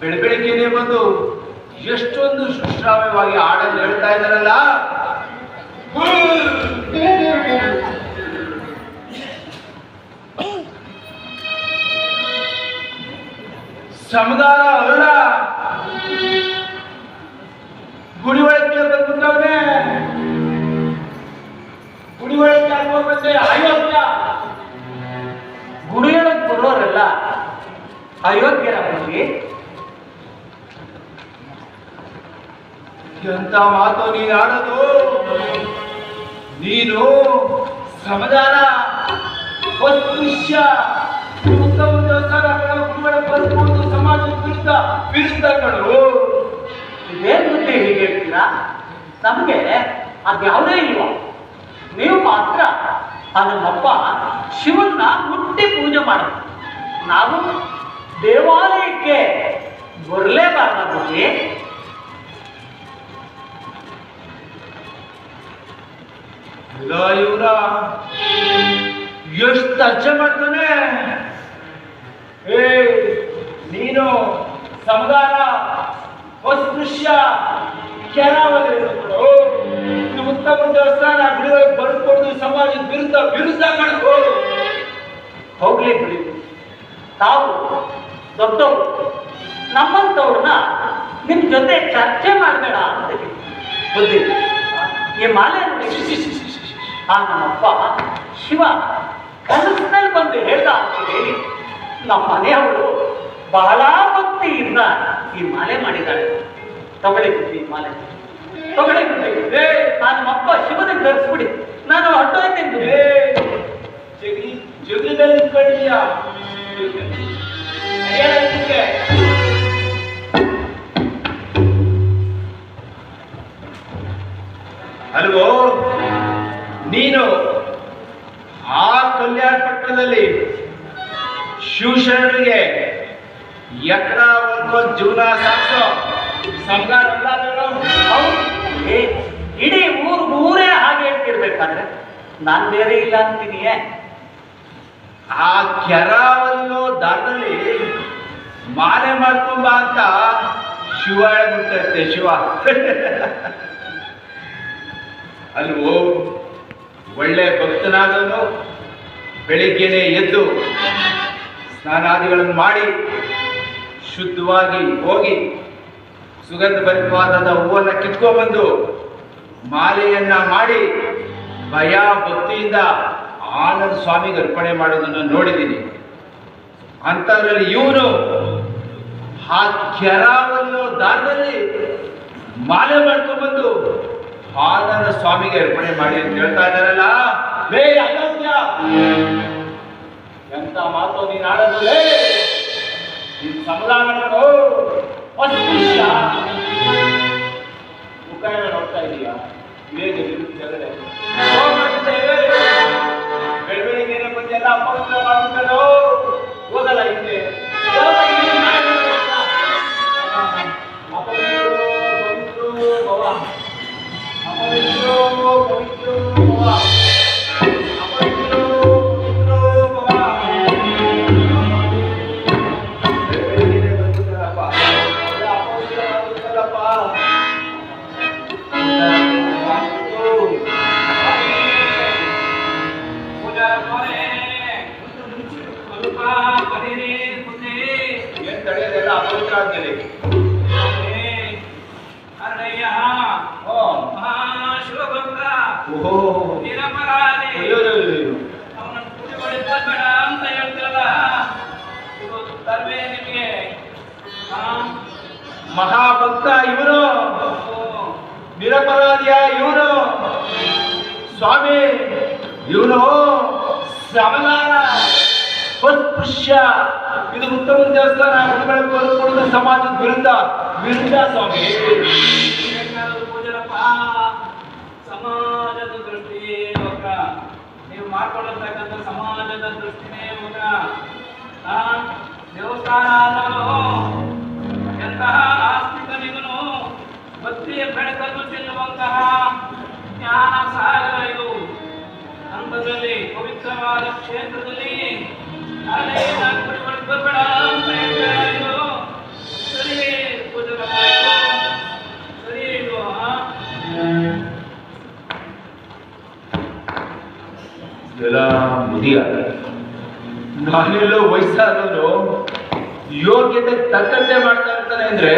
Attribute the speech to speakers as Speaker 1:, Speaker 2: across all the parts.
Speaker 1: ಬೆಳಬೆಳಗ್ಗೆನೆ ಬಂದು ಎಷ್ಟೊಂದು ಸುಶ್ರಾವ್ಯವಾಗಿ ಹಾಡನ್ನು ಹೇಳ್ತಾ ಇದ್ದಾರಲ್ಲ? ಸಮುದಾರ ಅಲ್ಲ ಗುಡಿ ಒಳಕ್ಕೆ ಬಂದ್ಬಿಟ್ಟವ್ರೆ ಗುಡಿ ಒಳಕ್ಕೆ ಅಯೋಗ್ಯ
Speaker 2: ಗುಡಿಯೊಳಗೆ ಬರೋರೆಲ್ಲ ಅಯೋಗ್ಯರ ಬಗ್ಗೆ
Speaker 1: ಎಂತ ಮಾತು ನೀನು ಆಡೋದು ನೀನು ಉತ್ತಮ ದೇವಸ್ಥಾನ ಬರ್ಬೋದು ಸಮಾಜದ ವಿರುದ್ಧ ವಿರುದ್ಧ ಕಡು
Speaker 2: ಇದೇನ್ ಬುದ್ಧಿ ಹೀಗೆ ಹೇಳ್ತೀರಾ? ನಮಗೆ ಅದ್ಯಾವುದೇ ಇಲ್ಲ ನೀವು ಮಾತ್ರ ಆ ನಮ್ಮಪ್ಪ ಶಿವನ್ನ ಮುಟ್ಟಿ ಪೂಜೆ ಮಾಡಿ. ನಾವು ದೇವಾಲಯಕ್ಕೆ ಬರಲೇಬಾರ್ದ
Speaker 1: ಇಲ್ಲ ಇವ್ರ ಎಷ್ಟು ಅಜ್ಜ ಮಾಡ್ತಾನೆ? ಏ ನೀನು ಸಮುದಾಯ ಅಸ್ಪೃಶ್ಯ ಕೆರಾವಳಿ ಇದು ಉತ್ತಮ ದೇವಸ್ಥಾನ ಬಿಡುಗಡೆ ಬರ್ಕೊಡ್ದು ಸಮಾಜದ ವಿರುದ್ಧ ವಿರುದ್ಧ ಮಾಡ್ಕೋ.
Speaker 2: ಹೋಗ್ಲಿ ಬಿಡಿ. ತಾವು ದೊಡ್ಡವರು. ನಮ್ಮಂತವ್ರನ್ನ ನಿಮ್ ಜೊತೆ ಚರ್ಚೆ ಮಾಡಬೇಡ ಅಂತ. ಬುದ್ಧಿ. ಈ ಮಾಲೆ ಆ ನಮ್ಮಪ್ಪ ಶಿವ ಕನಸಿನಲ್ಲಿ ಬಂದು ಹೇಳ್ದ ಅಂತ ಹೇಳಿ ನಮ್ಮ ಮನೆಯವರು ಬಹಳ ಭಕ್ತಿಯಿಂದ ಈ ಮಾಲೆ ಮಾಡಿದ್ದಾರೆ ತಗೊಳ್ಳಿ ಈ ಮಾಲೆ ತಗೊಳ್ಳಿ
Speaker 1: ಏ,
Speaker 2: ನಾನು ನಮ್ಮಪ್ಪ ಶಿವನಿಗೆ ಧರಿಸ್ಬಿಡಿ ನಾನು ಹೊರಟೋಯ್ತೇನೆ.
Speaker 1: ಏ, ಜಗಲಿ ಜಗಲಿನಲ್ಲಿ ಕಡಿಯ ಅಲ್ವೋ ನೀನು ಆ ಕಲ್ಯಾಣ ಪಟ್ಟಣದಲ್ಲಿ ಶಿವಶರಣರಿಗೆ ಎಕರ ಒಂದು ಜೀವನ ಸಾಕ್ಸೋ
Speaker 2: ಇಡೀ ಊರು ಊರೇ ಹಾಗೆ ಹೇಳ್ತಿರ್ಬೇಕಾದ್ರೆ ನಾನ್ ಬೇರೆ ಇಲ್ಲ ಅಂತೀನಿಯೇ
Speaker 1: ಆ ಕೆರಾವಲ್ಲೋ ದಾರದಲ್ಲಿ ಮಾಲೆ ಮಾಡ್ಕೊಂಬ ಅಂತ ಶಿವ ಹೇಳ್ಬಿಟ್ಟಿರುತ್ತೆ ಶಿವ. ಅಲ್ವೋ? ಒಳ್ಳೆ ಭಕ್ತನಾದವನು ಬೆಳಿಗ್ಗೆನೆ ಎದ್ದು ಸ್ನಾನಾದಿಗಳನ್ನು ಮಾಡಿ ಶುದ್ಧವಾಗಿ ಹೋಗಿ ಸುಗಂಧ ಭರಿತವಾದ ಹೂವನ್ನು ಕಿತ್ಕೊಂಡ್ಬಂದು ಮಾಲೆಯನ್ನ ಮಾಡಿ ಭಯ ಭಕ್ತಿಯಿಂದ ಆನಂದ ಸ್ವಾಮಿಗೆ ಅರ್ಪಣೆ ಮಾಡೋದನ್ನು ನೋಡಿದ್ದೀನಿ. ಅಂಥದ್ರಲ್ಲಿ ಇವನು ಆ ಕೆರಾವನ್ನು ದಾರದಲ್ಲಿ ಮಾಲೆ ಮಾಡ್ಕೊಂಡ್ಬಂದು ಆನಂದ ಸ್ವಾಮಿಗೆ ಅರ್ಪಣೆ ಮಾಡಿ ಅಂತ ಹೇಳ್ತಾ ಇದ್ದಾರಲ್ಲ? ಲೇ ಅನಂತ್ಯ ಎಂತ ಮಾತು ನೀನು ಆಡೋದು ಲೇ, ನಿನ್ ಸಮಾಧಾನ ಮಾಡು ಅಸ್ಪೃಶ್ಯ ನೋಡ್ತಾ ಇದೀಯಾ? ಇವೇನು ಜಗಡೆ? ಬೆಳಬೆಳಿಗ್ಗೆ ಬಂದು ಎಲ್ಲ ಅಪವಿತ್ರ ಹೋಗಲ್ಲ ಹಿಂದೆ ಕಮಲಾರ ಪುಷ್ಯ. ಇದು ಉತ್ತಮ ದೇವಸ್ಥಾನ ಹುಡುಗರು ಬದುಕೊಳ್ಳುವ ಸಮಾಜದ ವಿರುದ್ಧ. ವಿರುದ್ಧ ಸ್ವಾಮಿ.
Speaker 3: ಪೂಜರಪ್ಪ ಸಮಾಜದ ದೃಷ್ಟಿಯೇ ಲೋಕ ನೀವು ಮಾಡ್ಕೊಂಡಿರ್ತಕ್ಕಂಥ ಸಮಾಜದ ದೃಷ್ಟಿನೇ ಲೋಕ ದೇವಸ್ಥಾನ ಎಂತಹ ಆಸ್ತಿಕನಿಗೂ ಭಕ್ತಿಯ ಬೆಳಕನ್ನು ಚೆಲ್ಲುವಂತಹ ಜ್ಞಾನ ಸಾಗರ ಇದು ಅಂತ ಪವಿತ್ರವಾದ ಕ್ಷೇತ್ರದಲ್ಲಿ ಸರಿ ಪೂಜಾರಪ್ಪ ಇದು. ಸರಿ
Speaker 1: ಮುದಿಯ. ನಾನೆಲ್ಲೋ ವಯಸ್ಸಾದವನು ಯೋಗ್ಯತೆ ತಕ್ಕಂತೆ ಮಾಡ್ತಾ ಇರ್ತಾನೆ ಅಂದ್ರೆ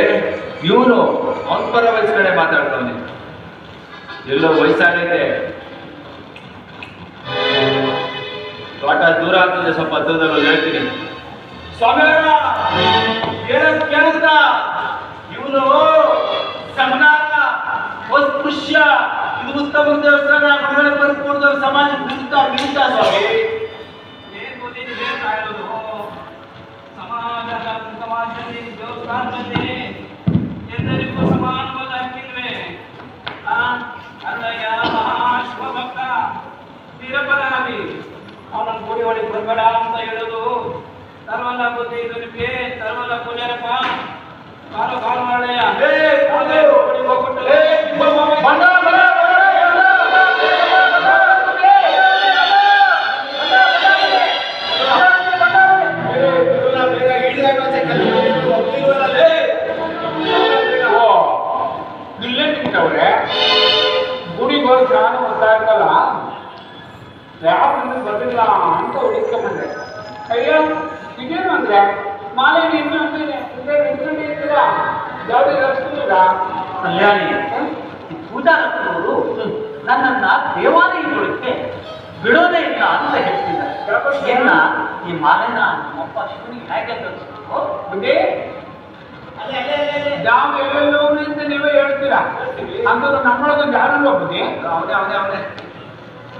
Speaker 1: ಇವನು ಅವನ ಪರ ಮಾತಾಡ್ತಾನೆ. ಎಲ್ಲೋ ವಯಸ್ಸಾಗೈತೆ. ತೋಟ ದೂರ ಆಗ್ತದೆ ಸ್ವಲ್ಪ ಹತ್ತಿರದಲ್ಲಿ ಹೇಳ್ತೀನಿ ಸ್ವಾಮಿಯವರ ಹೇಳೋದ್ ಕೇಳಿಸ್ತಾ ಇವನು ಸಮನಾರ ಪುಷ್ಯ ಇದು ಉತ್ತಮ ದೇವಸ್ಥಾನ ಮನೆಗಳ ಬರ್ಕೊಂಡು ಸಮಾಜ ವಿರುದ್ಧ ವಿರುದ್ಧ ಸ್ವಾಮಿ
Speaker 3: ಏನ್ ಓದಿದ್ದು ಹೇಳ್ತಾ ಇರೋದು? ಸಮಾಜ ಸಮಾಜದಲ್ಲಿ ದೇವಸ್ಥಾನದಲ್ಲಿ ಎಲ್ಲರಿಗೂ ಸಮಾನವಾದ ಹಕ್ಕಿಲ್ವೇ ಆ?
Speaker 2: ಕಲ್ಯಾಣಿ ಈ ಪೂಜಾರತ್ನವರು ನನ್ನನ್ನ ದೇವಾಲಯದೊಳಕ್ಕೆ ಬಿಡೋದೇ ಇಲ್ಲ ಅಂತ ಹೇಳ್ತಿದ್ದಾರೆ. ಇನ್ನ ಈ ಮಾಲೆನ ನಮ್ಮಪ್ಪ ಶಿವನಿಗೆ ಹೇಗೆ ತರಿಸ್ಬೇಕು
Speaker 4: ಬುದ್ಧಿ ಯಾವ ಎಲ್ಲೆಲ್ಲೋ ಅಂತ ನೀವೇ ಹೇಳ್ತೀರಾ? ಅಂದ್ರೆ ನಮ್ಮೊಳಗೊಂದು ಯಾರಲ್ಲ ಬುದ್ಧಿ
Speaker 1: ಅವನೇ ಅವನೇ ಅವನೇ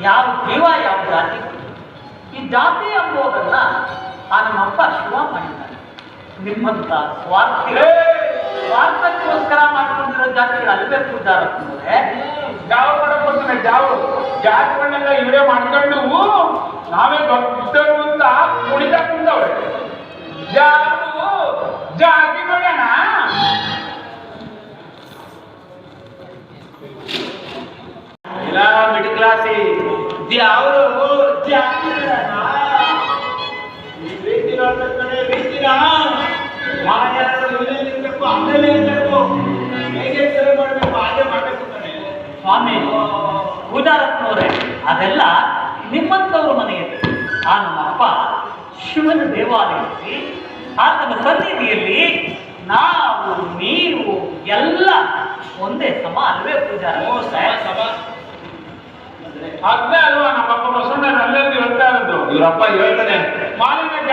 Speaker 2: ಯಾವ ದೇವ ಯಾವ ಜಾತಿ? ಈ ಜಾತಿ ಎಂಬುದನ್ನ ಆ ನಮ್ಮಪ್ಪ ಶಿವ ಮಾಡಿದ್ದಾನೆ ನಿಮ್ಮಂತ ಸ್ವಾರ್ಥಿ. ಸ್ವಾರ್ಥಕ್ಕೋಸ್ಕರ ಮಾಡ್ಕೊಂಡಿರೋ ಜಾತಿಗಳು ಅಲ್ವೇ ಪೂಜಾರತ್ನವ್ರೆ
Speaker 4: ಜಾವ ಮಾಡಕ್ ಬರ್ತಾನೆ ಜಾವ ಜಾತಿಗಳನ್ನೆಲ್ಲ ಇವರೇ ಮಾಡ್ಕೊಂಡು ನಾವೇ ಭಕ್ತರು ಅಂತ ಕುಣಿತ ಕುಂದವ್ರೆ ಜಾವು ಜಾತಿ ಮಾಡೋಣ
Speaker 1: ಇಲ್ಲ ಮಿಡ್ ಕ್ಲಾಸಿ ಅವರು ಈ ರೀತಿ ನೋಡ್ಬೇಕಂದ್ರೆ ರೀತಿನ ಮಾನ್ಯರ
Speaker 2: ಸ್ವಾಮಿ ಪೂಜಾರತ್ನವ್ರೆ ಅದೆಲ್ಲ ನಿಮ್ಮಂತವ್ರ ಮನೆಯಲ್ಲಿ ಆ ನಮ್ಮಪ್ಪ ಶಿವನ ದೇವಾಲಯದಲ್ಲಿ ಆತನ ಸನ್ನಿಧಿಯಲ್ಲಿ ನಾವು ನೀವು ಎಲ್ಲ ಒಂದೇ ಸಮ ಅಲ್ವೇ ಪೂಜಾರ?
Speaker 1: ಓ ಸಮ ಸಮ.
Speaker 4: ಅದ್ನೇ ಅಲ್ವಾ ನಮ್ಮಪ್ಪ ಬಸವಣ್ಣ ಅಲ್ಲೇ ಹೇಳ್ತಾ ಇರೋದು.
Speaker 1: ಇವರಪ್ಪ ಹೇಳ್ತಾನೆ.
Speaker 4: ಮಾಲಿನ್ಯ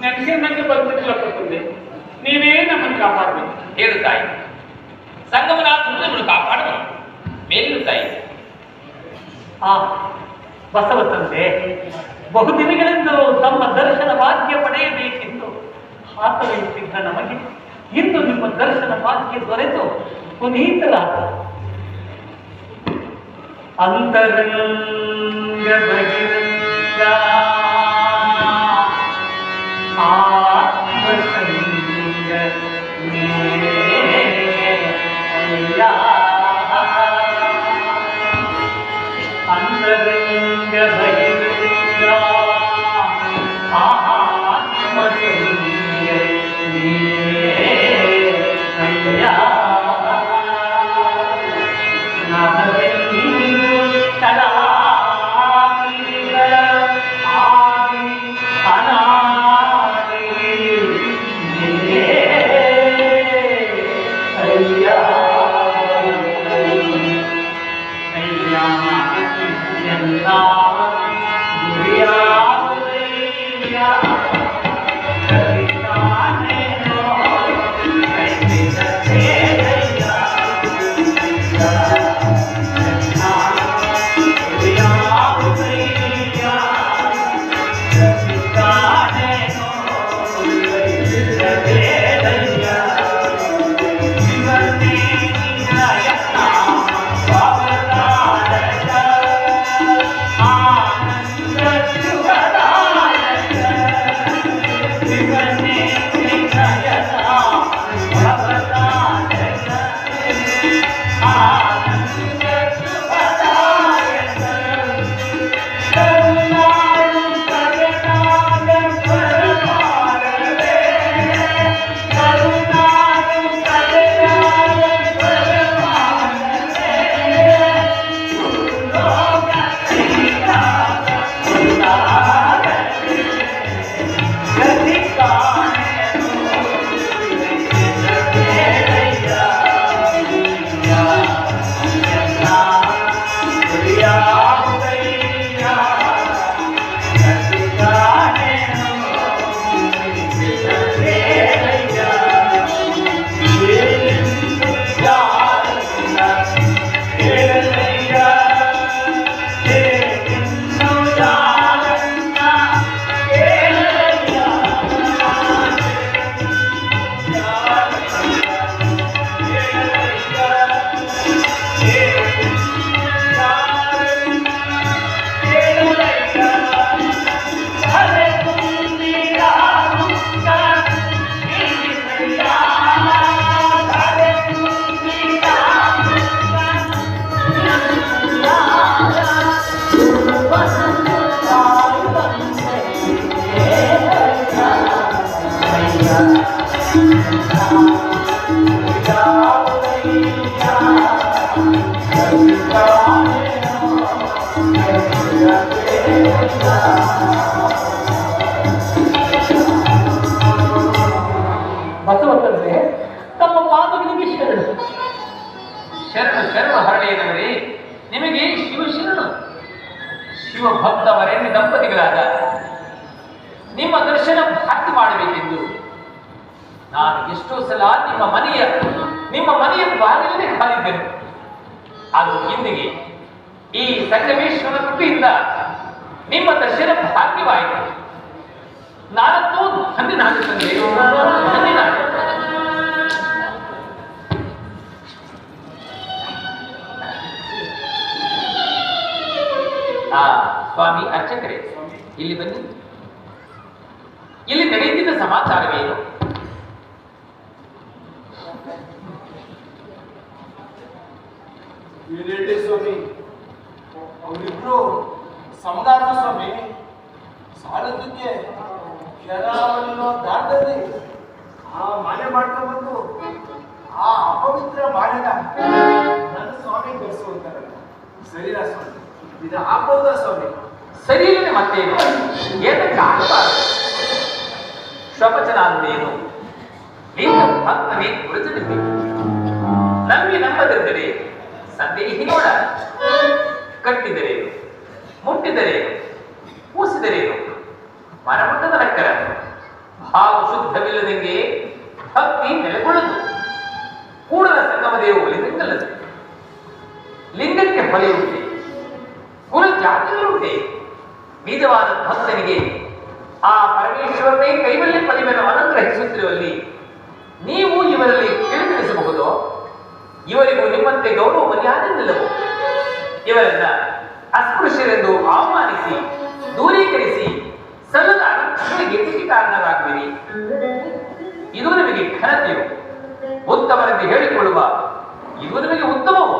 Speaker 4: ನೆನಸಿ ನನಗೆ ಬಂದ್ಬಿಟ್ಟಿಲ್ಲ ಪ್ರಕೃತಿ ನೀವೇ ನಮ್ಮನ್ನು ಕಾಪಾಡಬೇಕು?
Speaker 3: ಹೇಳು ತಾಯಿ. ಸಂಗಮನಾಥನನ್ನು ಕಾಪಾಡಬೇಕು. ಮೇಲಿನ ತಾಯಿ.
Speaker 2: ಆ, ಬಸವ ತಂದೆ ಬಹುದಿನಗಳಿಂದಲೂ ತಮ್ಮ ದರ್ಶನ ಭಾಗ್ಯ ಪಡೆಯಬೇಕೆಂದು ಹಾಕಬೇಕಿದ್ದ ನಮಗೆ. ಇಂದು ನಿಮ್ಮ ದರ್ಶನ ಭಾಗ್ಯ ದೊರೆತು ಪುನೀತರಾದ ಅಂತರಂಗ ಬಹಿರಂಗ ಬಸವತಂದ್ರೆ ತಮ್ಮ ಪಾದಗಳಿಗೆ ಶರಣ.
Speaker 3: ಶರಣ ಶರಣ ಹರಳೆಯನವರೇ ನಿಮಗೆ ಶಿವ ಶರಣ. ಶಿವ ಭಕ್ತ ವರೆಣ್ಯ ದಂಪತಿಗಳಾದ ನಿಮ್ಮ ದರ್ಶನ ಭಾಗ್ಯ ಮಾಡಬೇಕೆಂದು. ನಾನು ಎಷ್ಟೋ ಸಲ ನಿಮ್ಮ ಮನೆಯ ನಿಮ್ಮ ಮನೆಯ ಬಾಗಿಲನ್ನೇ ಕಾದಿದ್ದೆನು ಅದು ಇಂದಿಗೆ ಈ ಸಂಗಮೇಶ್ವರ ಕೃಪೆಯಿಂದ ನಿಮ್ಮ ದರ್ಶನ ಭಾಗ್ಯವಾಯಿತು. ನಾನಂತೂ ಧನ್ಯನಾಗುತ್ತದೆ ಆ, ಸ್ವಾಮಿ ಅರ್ಚಕರೇ ಇಲ್ಲಿ ಬನ್ನಿ. ಇಲ್ಲಿ ನಡೆಯುತ್ತಿದ್ದ ಸಮಾಚಾರವೇನು?
Speaker 1: ಸ್ವಾಮಿ? ಅವರಿಬ್ರು ಸಮಗಾರ ಸ್ವಾಮಿ. ಸಾಲದಕ್ಕೆ ಕೆರಾವಳಿನೋ ದಾಟದಲ್ಲಿ ಆ ಮನೆ ಮಾಡ್ಕೊಂಡ್ಬಂದು ಆ ಅಪವಿತ್ರ ಮಾಡಿದ ನನ್ನ ಸ್ವಾಮಿ ಬೆಳೆಸುವಂತಾರಲ್ಲ ಸರಿನಾ ಸ್ವಾಮಿ? ಇದು ಆಗ್ಬೋದಾ ಸ್ವಾಮಿ?
Speaker 3: ಸರಿ ಇಲ್ಲದೆ ಮತ್ತೇನು? ಏನಕ್ಕೆ ಆಗಬಾರದು? ಶ್ವಪಚನ ಅಂದೇನು ಲಿಂಗ ಭಕ್ತನೇ ಗುರುತಿರಬೇಕು ನಂಬಿ ನಂಬದಿದ್ದರೆ ಸಂದೇಹಿನೋಡ ಕಟ್ಟಿದರೇನು ಮುಟ್ಟಿದರೇನು ಕೂಸಿದರೇನು ಮರಮಟ್ಟದ ನಕ್ಕರ ಭಾವ ಶುದ್ಧವಿಲ್ಲದಂಗೆ ಭಕ್ತಿ ನೆಲೆಗೊಳ್ಳದು. ಕೂಡಲ ಸಂಗಮದೇವು ಲಿಂಗಕ್ಕಲ್ಲದೆ. ಲಿಂಗಕ್ಕೆ ಹೊಲೆಯುಂಟೆ ಕುಲ ಜಾತಿಗಳುಂಟೆ ನಿಜವಾದ ಭಕ್ತನಿಗೆ ಆ ಪರಮೇಶ್ವರನೇ ಕೈವಲ್ಯ ಪದವಿಯನ್ನು ಅನುಗ್ರಹಿಸುತ್ತಿರುವಲ್ಲಿ ನೀವು ಇವರಲ್ಲಿ ತಿಳಿಸಬಹುದು ಇವರಿಗೂ ನಿಮ್ಮಂತೆ ಗೌರವ ಮರ್ಯಾದೆಯಿಲ್ಲವು ಇವರನ್ನ ಅಸ್ಪೃಶ್ಯರೆಂದು ಅವಮಾನಿಸಿ, ದೂರೀಕರಿಸಿ ಸಲ್ಲದ ಅನರ್ಥಗಳಿಗೆ ಕಾರಣರಾಗುವಿರಿ. ಇದು ನಿಮಗೆ ಘನತೆಯು. ಉತ್ತಮರೆಂದು ಹೇಳಿಕೊಳ್ಳುವ ಇದು ನಿಮಗೆ ಉತ್ತಮವು?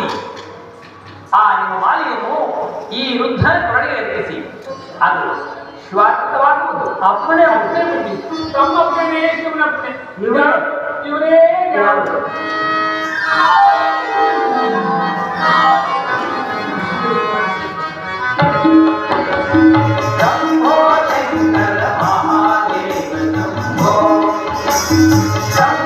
Speaker 3: ಹಾಕಿ ಆ ನಿಮ್ಮ ಮಾಲೆಯನ್ನು ಈ ವೃದ್ಧರ ಕೊರಡೆಗೆ ಎತ್ತಿಸಿ. ಅದು ಶ್ವಾತವಾಗುವುದು
Speaker 4: ಅಪ್ಪಣೆ ಅಪ್ಪಣೆ ತಮ್ಮ ಅಪ್ಪಣೆ ಶಿವನ
Speaker 3: ಅಪ್ಪಣೆ.
Speaker 4: ಇವರೇ.
Speaker 3: Stop.